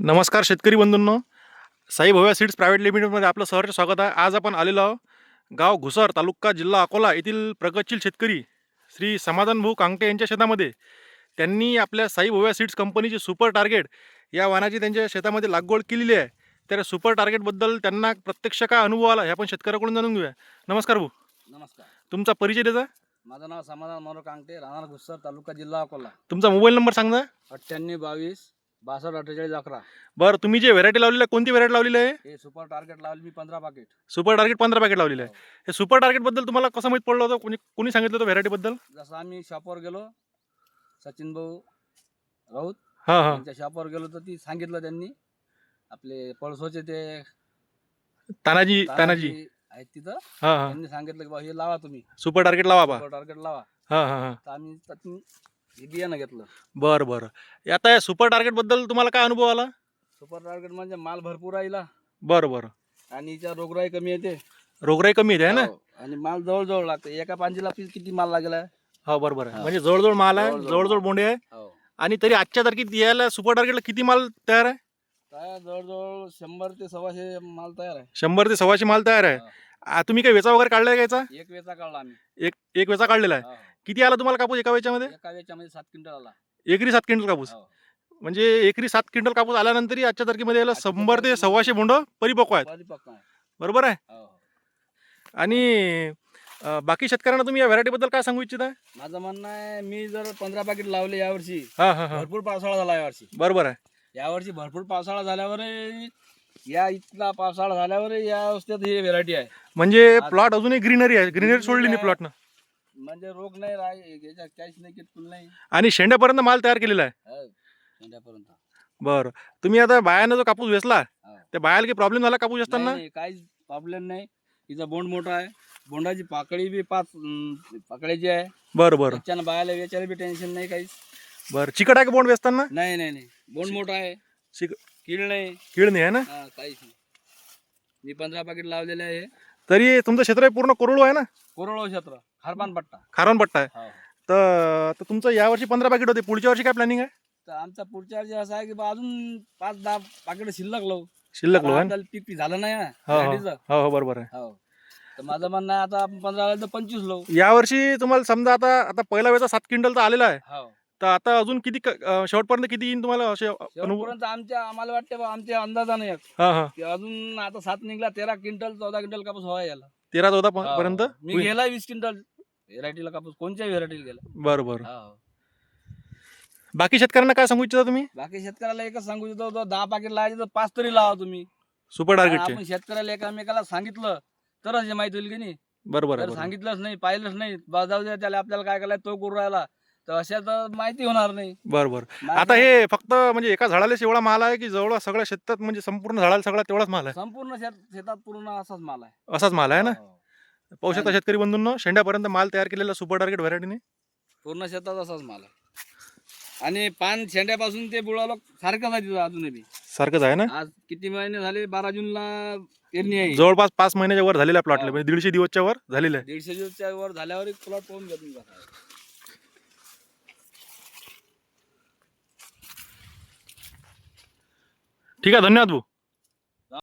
नमस्कार शेतकरी बंधूंनो. साई भव्या सीड्स प्रायव्हेट लिमिटेडमध्ये आपलं सहर्ष स्वागत आहे. आज आपण आलेलो आहोत गाव घुसर तालुका जिल्हा अकोला येथील प्रगतशील शेतकरी श्री समाधान भाऊ कांगटे यांच्या शेतामध्ये. त्यांनी आपल्या साई भव्या सीड्स कंपनीची सुपर टार्गेट या वाहनाची त्यांच्या शेतामध्ये लागवड केलेली आहे. त्या सुपर टार्गेटबद्दल त्यांना प्रत्यक्ष काय अनुभव आला हे आपण शेतकऱ्याकडून जाणून घेऊया. नमस्कार भाऊ. नमस्कार. तुमचा परिचय द्यायचा माझं नाव समाधान मनोहर कांगटे राहणार घुसर तालुका जिल्हा अकोला. तुमचा मोबाईल नंबर सांगा अठ्ठ्याण्णव बावीस बासष्ट अठ्ठेचाळीस अकरा. बरं तुम्ही जे व्हेरायटी लावलेली आहे कोणती व्हेरायटी लावलेली आहे? हे सुपर टार्गेट लावली मी पंधरा पाकिट सुपर टार्गेट पंधरा पॅकेट लावलेलं आहे. हे. सुपर टार्गेटबद्दल तुम्हाला कसं माहीत पडलं होतं? कोणी कोणी सांगितलं होतं व्हेरायटीबद्दल जसं आम्ही शॉपवर गेलो सचिन भाऊ राऊत हां हां. त्यांच्या शॉपवर गेलो तर ती सांगितलं त्यांनी. आपले पळसोचे ते तानाजी तानाजी आहेत तिथं. हां हां. त्यांनी सांगितलं की बा हे लावा तुम्ही. सुपर टार्गेट लावा बा. सुपर टार्गेट लावा. हां हां हां. तर आम्ही त्यातून हे बियाणं घेतलं. बरं बरं. हे आता या सुपर टार्गेटबद्दल तुम्हाला काय अनुभव आला? सुपर टार्गेट म्हणजे माल भरपूर राहिला. बरं बरं. आणि हिच्या रोगराई कमी येते. रोगराई कमी येते ना? हो. आणि माल जवळजवळ लागते. एका पांजीला पीस किती माल लागला? हो बरोबर आहे. म्हणजे जवळजवळ माल आहे जवळजवळ जवळजवळ बोंडे आहे. हो. आणि तरी आजच्या तारखेत यायला सुपर टार्गेटला किती माल तयार आहे? जवळजवळ शंभर ते सव्वाशे माल तयार आहे. शंभर ते सव्वाशे माल तयार आहे. हा. आ, तुम्ही काही वेचा वगैरे काढला आहे का याचा? एक वेचा काढला आम्ही. एक एक वेचा काढलेला आहे. किती आला तुम्हाला कापूस एका वेच्यामध्ये एका वेच्यामध्ये सात क्विंटल आला. एकरी सात क्विंटल कापूस? हो. म्हणजे एकरी सात क्विंटल कापूस आल्यानंतरही आजच्या तारखेमध्ये याला आजच्या शंभर ते तारखेमध्ये- सव्वाशे बोंड परिपक्व आहेत. परिपक्व आहे बरोबर आहे? हो. आणि अं, बाकी शेतकऱ्यांना तुम्ही या व्हरायटीबद्दल काय सांगू इच्छिता? माझं म्हणणं आहे मी जर पंधरा पाकिट लावले यावर्षी हां हां हां. भरपूर पावसाळा झाला यावर्षी. बरोबर आहे. यावर्षी भरपूर पावसाळा झाल्यावर या इतका पावसाळा झाल्यावर या अवस्थेत ही व्हेरायटी आहे. म्हणजे प्लॉट अजूनही ग्रीनरी आहे. ग्रीनरी सोडली नाही. प्लॉटनं म्हणजे रोग नाही राह याच्या काहीच नाही आणि शेंड्यापर्यंत माल तयार केलेला आहे? हो. मेंढ्यापर्यंत बरं. तुम्ही आता बायानं जो कापूस वेचला हो. त्या बायाला काही प्रॉब्लेम झाला कापूस नाही, असताना नाही, काहीच प्रॉब्लेम नाही. तिचा बोंड मोठा आहे. बोंडाची पाकळी बी पाच अं, पाकळीची आहे. बरं बरं. त्याच्यानं बायाला वेचायला बी टेन्शन नाही काहीच. बरं. चिकट आहे का बोंड वेचताना? नाही नाही नाही. बोंड मोठा आहे. चिक कीड नाही. कीड नाही आहे ना? हा, काहीच नाही. मी पंधरा पाकिट लावलेले आहे. तरी तुमचं क्षेत्र पूर्ण कोरडू आहे ना? कोरडो क्षेत्र खारपान पट्टा. खारवण पट्टा आहे. हो. तर तर तुमचं यावर्षी पंधरा पॅकेट होते. पुढच्या वर्षी काय प्लॅनिंग आहे? तर आमचा पुढच्या वर्षी असं आहे की बा अजून पाच दहा पाकिट शिल्लक लावू. शिल्लक लो आहे ना? आपल्याला पीक पीक झालं नाही ना हो हो. हो हो बरोबर आहे. हो. तर माझं म्हणणं आहे आता आपण पंधरा लावलं तर पंचवीस लावू. यावर्षी तुम्हाला समजा आता आता पहिला वेळचा सात क्विंटलचा आलेला आहे. हो. तर आता अजून किती क- अं, शेवटपर्यंत किती येईन तुम्हाला असे अनुभव? शेवटपर्यंत आमच्या आम्हाला वाटते बा आमच्या अंदाजाने एक. हा हा. की अजून आता सात निघला तेरा क्विंटल चौदा क्विंटल कापूस हवा याला. तेरा चौदा प- हो. पर्यंत? मी होईल. गेला वीस क्विंटल. व्हेरायटीला कापूस कोणत्याही व्हेरायटीला गेला. बरं बरं. हो. बाकी शेतकऱ्यांना काय सांगू इच्छिता तुम्ही? बाकी शेतकऱ्याला एकच सांगू इच्छितो तो दहा पाकिट लावायचे तर पाच तरी लावा तुम्ही. सुपर कारण टार्गेटचे आपण शेतकऱ्याला एकामेकाला सांगितलं तरच हे माहिती होईल की नाही. बरोबर जर बरोबर. सांगितलंच नाही पाहिलंच नाही. बा जाऊ द्या त्याला आपल्याला काय करायला तो करू राहिला. तर अशा तर माहिती होणार नाही. बरं बरं माझं आता हे फक्त म्हणजे एका झाडाला एवढा माल आहे की जवळ सगळ्या शेतात म्हणजे संपूर्ण झाडाला सगळा तेवढाच माल आहे? संपूर्ण शेत शेतात पूर्ण असाच माल आहे. असाच माल आहे ना? हो. पाहू शकता शेतकरी बंधूंनो शेंड्यापर्यंत माल तयार केलेला सुपर टार्गेट व्हरायटीने पूर्ण शेतात असाच माल आहे. आणि पान शेंड्यापासून ते बुळाला सारखंच आहे तिथं अजूनही. सारखंच आहे ना? आज किती महिने झाले? बारा जूनला पेरणी आहे. जवळपास पाच महिन्याच्या वर झालेल्या प्लॉटला हो. म्हणजे दीडशे दिवसच्या वर झालेलं आहे. दीडशे दिवसच्या वर झाल्यावर एक प्लॉट पाहून घ्या तुम्ही कसा आहे. ठीक आहे धन्यवाद भाऊ.